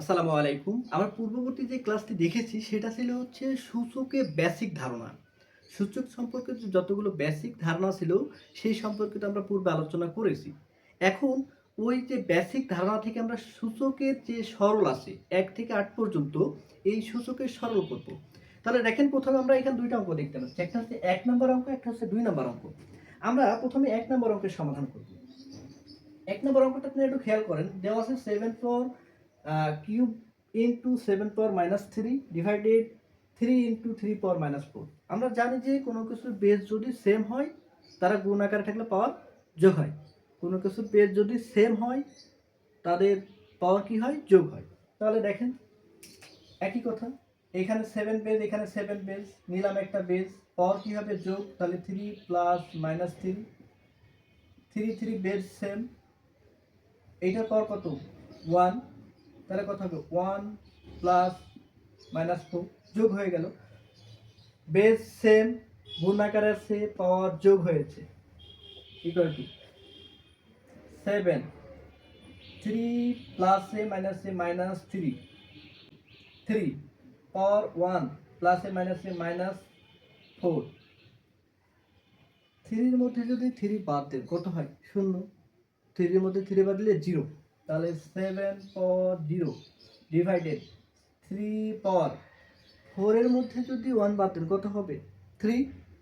আসসালামু আলাইকুম। আমার পূর্ববর্তী যে ক্লাসটি দেখেছি, সেটা ছিল হচ্ছে সূচকের বেসিক ধারণা। সূচক সম্পর্কে যতগুলো বেসিক ধারণা ছিল, সেই সম্পর্কে তো আমরা পূর্বে আলোচনা করেছি। এখন ওই যে বেসিক ধারণা থেকে আমরা সূচকের যে সরল আছে, এক থেকে আট পর্যন্ত এই সূচকের সরল করব। তাহলে দেখেন, প্রথমে আমরা এখানে দুইটা অঙ্ক দেখতে পাচ্ছি। একটা হচ্ছে এক নম্বর অঙ্ক, একটা হচ্ছে দুই নম্বর অঙ্ক। আমরা প্রথমে এক নম্বর অঙ্কের সমাধান করব। এক নম্বর অঙ্কটা আপনি একটু খেয়াল করেন, দেওয়া আছে seven four cube into seven power minus three divided three into three power minus four আমরা জানি যে কোনো কিছুর বেস যদি সেম হয়, তারা গুণ আকারে থাকলে পাওয়ার যোগ হয়। কোনো কিছুর বেস যদি সেম হয়, তাদের পাওয়ার কি হয়? যোগ হয়। তাহলে দেখেন, একই কথা। এখানে সেভেন বেজ এখানে সেভেন বেজ নিলাম একটা বেজ পাওয়ার কি হবে? যোগ। তাহলে three plus minus three three three base same এইটার পাওয়ার কত? ওয়ান তাহলে কত হবে ওয়ান প্লাস মাইনাস ফোর যোগ হয়ে গেল। বেস সেম গুণ আকারে আছে পাওয়ার যোগ হয়েছে। Equal to seven three plus A minus A minus three three power one plus A minus A minus four থ্রির মধ্যে যদি থ্রি বাদ দেন, কত হয়? শূন্য। থ্রির মধ্যে থ্রি বাদ দিলে জিরো তাহলে সেভেন পর জিরো ডিভাইডেড থ্রি পাওয়ার ফোরের মধ্যে যদি ওয়ান বাদ দেন কত হবে থ্রি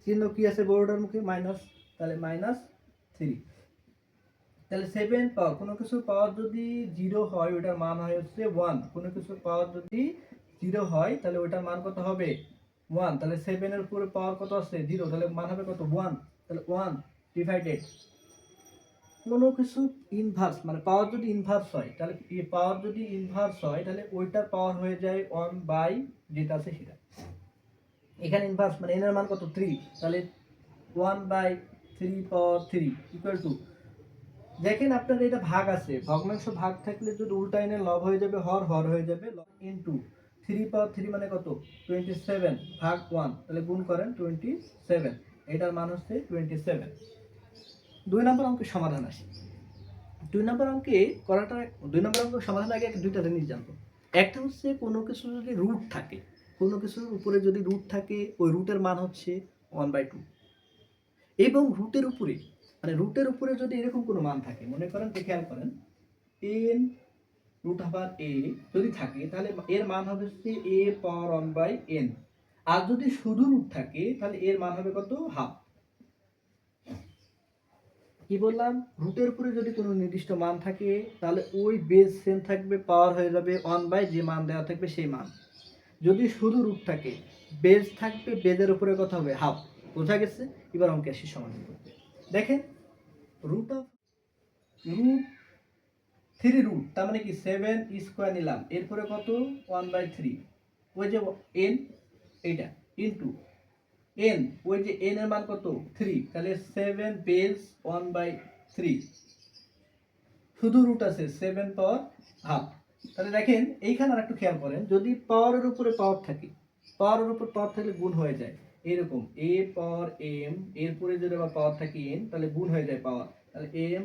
চিহ্ন কি আছে বড়টার মুখে? মাইনাস তাহলে মাইনাস থ্রি তাহলে সেভেন পাওয়ার কোনো কিছুর পাওয়ার যদি জিরো হয়, ওটার মান হয় হচ্ছে ওয়ান কোনো কিছুর পাওয়ার যদি জিরো হয়, তাহলে ওটার মান কত হবে? ওয়ান তাহলে সেভেনের উপরে পাওয়ার কত আছে? জিরো তাহলে মান হবে কত? ওয়ান তাহলে ওয়ান ডিভাইডেড কোনো কিছু ইনভার্স মানে পাওয়ার যদি ইনভার্স হয়, তাহলে পাওয়ার যদি ইনভার্স হয়, তাহলে ওইটার পাওয়ার হয়ে যায় ওয়ান বাই যেটা আছে সেটা। এখানে ইনভার্স মানে এনের মান কত? থ্রি তাহলে one by three power three equal to দেখেন আপনার এটা ভাগ আছে। ভগ্নাংশ ভাগ থাকলে যদি উল্টা এনে লব হয়ে যাবে, হর হর হয়ে যাবে into three power three মানে কত? টোয়েন্টি সেভেন ভাগ ওয়ান তাহলে গুণ করেন টোয়েন্টি সেভেন এটার মান হচ্ছে টোয়েন্টি সেভেন দুই নম্বর অঙ্কের সমাধান আসে। দুই নম্বর অঙ্কে করাটা দুই নম্বর অঙ্কের সমাধান আগে দুইটা জিনিস জানব। একটা হচ্ছে কোনো কিছু যদি রুট থাকে, কোনো কিছুর উপরে যদি রুট থাকে, ওই রুটের মান হচ্ছে ওয়ান বাই টু এবং রুটের উপরে মানে রুটের উপরে যদি এরকম কোনো মান থাকে, মনে করেন তো খেয়াল করেন এন রুট আবার এ যদি থাকে, তাহলে এর মান হবে হচ্ছে A power one by N আর যদি শুধু রুট থাকে, তাহলে এর মান হবে কত? হাফ কি বললাম? রুটের উপরে যদি কোনো নির্দিষ্ট মান থাকে, তাহলে ওই বেজ সেম থাকবে পাওয়ার হয়ে যাবে ওয়ান বাই যে মান দেওয়া থাকবে সেই মান। যদি শুধু রুট থাকে বেজ থাকবে বেজের উপরে কথা হবে হাফ বোঝা গেছে? এবার অঙ্কে আসি সমাধান করতে। দেখেন root of root three root তার মানে কি সেভেন স্কোয়ার নিলাম। এরপরে কত? ওয়ান বাই থ্রি ওই যে এন এইটা ইন্টু এন ওই যে এন এর মান কত? থ্রি তাহলে seven base one by three শুধু রুট আছে সেভেন পাওয়ার হাফ তাহলে দেখেন, এইখানে আর একটু খেয়াল করেন, যদি পাওয়ারের উপরে পাওয়ার থাকে পাওয়ারের উপর পাওয়ার থাকলে গুণ হয়ে যায়। এরকম এ পাওয়ার এম এরপরে যদি আবার পাওয়ার থাকে এন তাহলে গুণ হয়ে যায় পাওয়ার তাহলে এম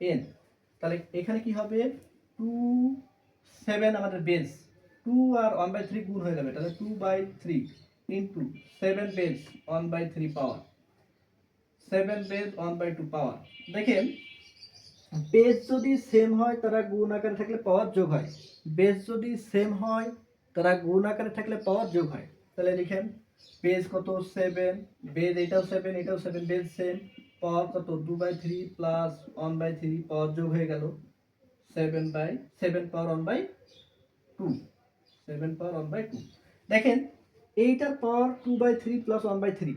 এন তাহলে এখানে কি হবে? টু সেভেন আমাদের বেস টু আর ওয়ান বাই থ্রি গুণ হয়ে যাবে, তাহলে two by three into seven base one by three power seven base one by two power দেখেন বেস যদি সেম হয়, তারা গুণ আকারে থাকলে পাওয়ার যোগ হয়। বেস যদি সেম হয়, তারা গুণ আকারে থাকলে পাওয়ার যোগ হয়। তাহলে লিখেন বেস কত সেভেন বেস এটাও সেভেন এটাও সেভেন বেস সেম পাওয়ার কত two by three plus one by three power যোগ হয়ে গেল। Seven by seven power one by two seven power one by two দেখেন এইটার power two by three plus one by three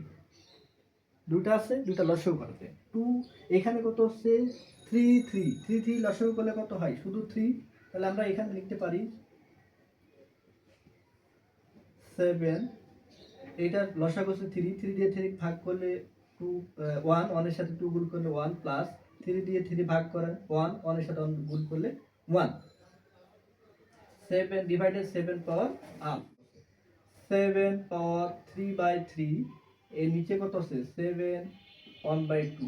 দুটা আছে দুটা লসও করবে টু এখানে কত হচ্ছে? থ্রি থ্রি থ্রি থ্রি লসও করলে কত হয়? শুধু থ্রি তাহলে আমরা এখানে লিখতে পারি সেভেন এইটার লসা করছে থ্রি থ্রি দিয়ে থ্রি ভাগ করলে টু ওয়ান ওয়ানের সাথে টু গুণ করলে ওয়ান প্লাস থ্রি দিয়ে থ্রি ভাগ করেন ওয়ান ওয়ানের সাথে গুণ করলে one seven divided seven power up seven power three by three এর নিচে কত আছে? সেভেন ওয়ান বাই টু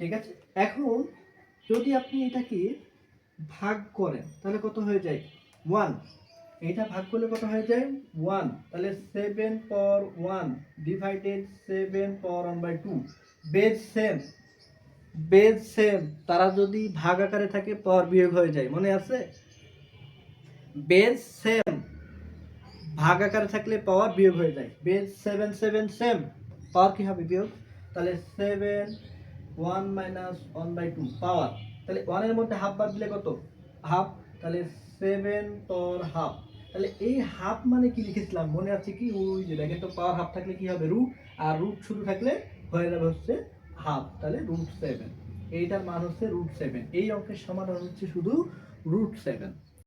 ঠিক আছে? এখন যদি আপনি এটাকে ভাগ করেন, তাহলে কত হয়ে যায়? ওয়ান এটা ভাগ করলে কত হয়ে যায়? ওয়ান তাহলে সেভেন পর ওয়ান ডিভাইডেড সেভেন পর one by two base same base same তারা যদি ভাগ আকারে থাকে পর বিয়োগ হয়ে যায়। মনে আছে? বেজ সেম ভাগ আকারে থাকলে পাওয়ার বিয়োগ হয়ে যায়। Base seven seven same power কী হবে বিয়োগ? তাহলে seven one minus one by two power. তাহলে ওয়ানের মধ্যে হাফ বাদ দিলে কত? হাফ তাহলে সেভেন পর হাফ তাহলে এই হাফ মানে কি লিখেছিলাম? মনে আছে কি? ওই যে দেখেন তো, পাওয়ার হাফ থাকলে কি হবে? রুট আর রুট শুরু থাকলে হয়ে যাবে হচ্ছে হাফ তাহলে রুট সেভেন এইটার মান হচ্ছে রুট সেভেন এই অঙ্কের সমাধান হচ্ছে শুধু রুট সেভেন